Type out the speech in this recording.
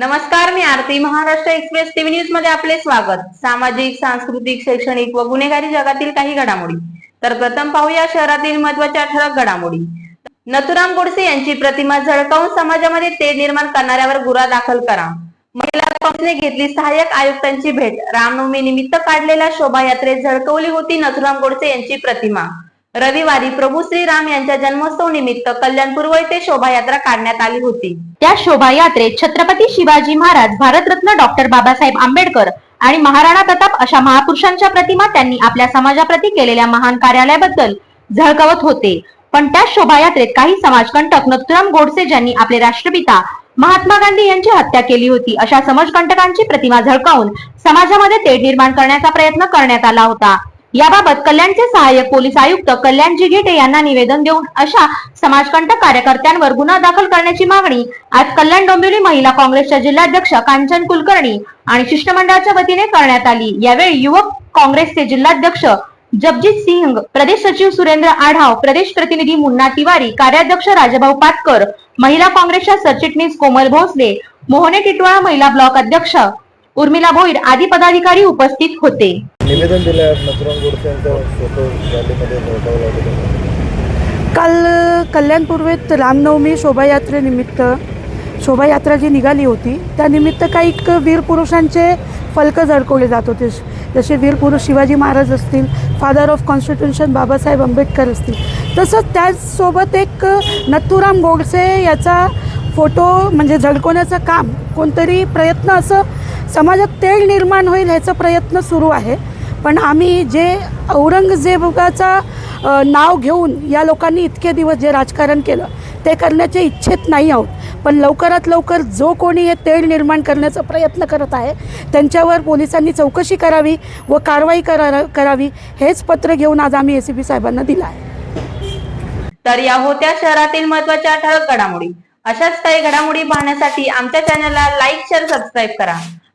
नमस्कार मी Aarti Maharashtra express TV न्यूजमध्ये आपले स्वागत. सामाजिक सांस्कृतिक शैक्षणिक व गुन्हेगारी जगातील काही घडामोडी. तर प्रथम पाहूया शहरातील महत्त्वाच्या ठळक घडामोडी. नथुराम गोडसे यांची प्रतिमा झळकावून समाजामध्ये तेढ निर्माण करणाऱ्यावर गुन्हा दाखल करा. महिला काँग्रेसने घेतली सहाय्यक आयुक्तांची भेट. रामनवमी निमित्त काढलेल्या शोभायात्रेत झळकवली होती नथुराम गोडसे यांची प्रतिमा. रविवारी प्रभू श्रीराम यांच्या जन्मोत्सव निमित्त कल्याणपूर्व येथे शोभायात्रा काढण्यात आली होती. त्या शोभायात्रेत छत्रपती शिवाजी महाराज भारतरत्न डॉक्टर बाबासाहेब आंबेडकर आणि महाराणा प्रताप अशा महापुरुषांच्या प्रतिमा त्यांनी आपल्या समाजाप्रती केलेल्या महान कार्यालयाबद्दल झळकवत होते. पण त्या शोभायात्रेत काही समाजकंटक नथुराम गोडसे ज्यांनी आपले राष्ट्रपिता महात्मा गांधी यांची हत्या केली होती अशा समाजकंटकांची प्रतिमा झळकावून समाजामध्ये तेढ निर्माण करण्याचा प्रयत्न करण्यात आला होता. याबाबत कल्याणचे सहाय्यक पोलीस आयुक्त कल्याण घेटे यांना निवेदन देऊन अशा समाजकंटक कार्यकर्त्यांवर गुन्हा दाखल करण्याची मागणी आज कल्याण डोंबिवली महिला काँग्रेसच्या जिल्हाध्यक्ष कांचन कुलकर्णी आणि शिष्टमंडळाच्या वतीने करण्यात आली. यावेळी युवक काँग्रेसचे जिल्हाध्यक्ष जगजित सिंग प्रदेश सचिव सुरेंद्र आढाव प्रदेश प्रतिनिधी मुन्ना तिवारी कार्याध्यक्ष राजभाऊ पाटकर महिला काँग्रेसच्या सरचिटणीस कोमल भोसले मोहने टिटवाळा महिला ब्लॉक अध्यक्ष उर्मिला भोईर आदी पदाधिकारी उपस्थित होते. निवेदन दिलं आहे नथुराम गोडसे यांचा फोटो रॅलीमध्ये झळकावला होता काल कल्याण पूर्वेत रामनवमी शोभायात्रेनिमित्त शोभायात्रा जी निघाली होती त्यानिमित्त काही वीर पुरुषांचे फलकं झळकवले जात होते. जसे वीर पुरुष शिवाजी महाराज असतील father of constitution Babasaheb Ambedkar असतील तसंच त्याचसोबत एक नथुराम गोडसे याचा फोटो म्हणजे झळकवण्याचं काम कोणतरी प्रयत्न असं समाजात तेढ निर्माण होईल ह्याचा प्रयत्न सुरू आहे. पण आम्ही जे औरंगजेबाचा नाव घेऊन या लोकांनी इतके दिवस जे राजकारण केलं ते करण्याच्या इच्छेत नाही आहोत. पण लवकरात लवकर जो कोणी हे तेढ निर्माण करण्याचा प्रयत्न करत आहे त्यांच्यावर पोलिसांनी चौकशी करावी व कारवाई करा करावी हेच पत्र घेऊन आज आम्ही ए सी साहेबांना दिलं आहे. तर या होत्या शहरातील महत्त्वाच्या ठळक घडामोडी. अशाच काही घडामोडी पाहण्यासाठी आमच्या चॅनलला लाईक शेअर सबस्क्राईब करा.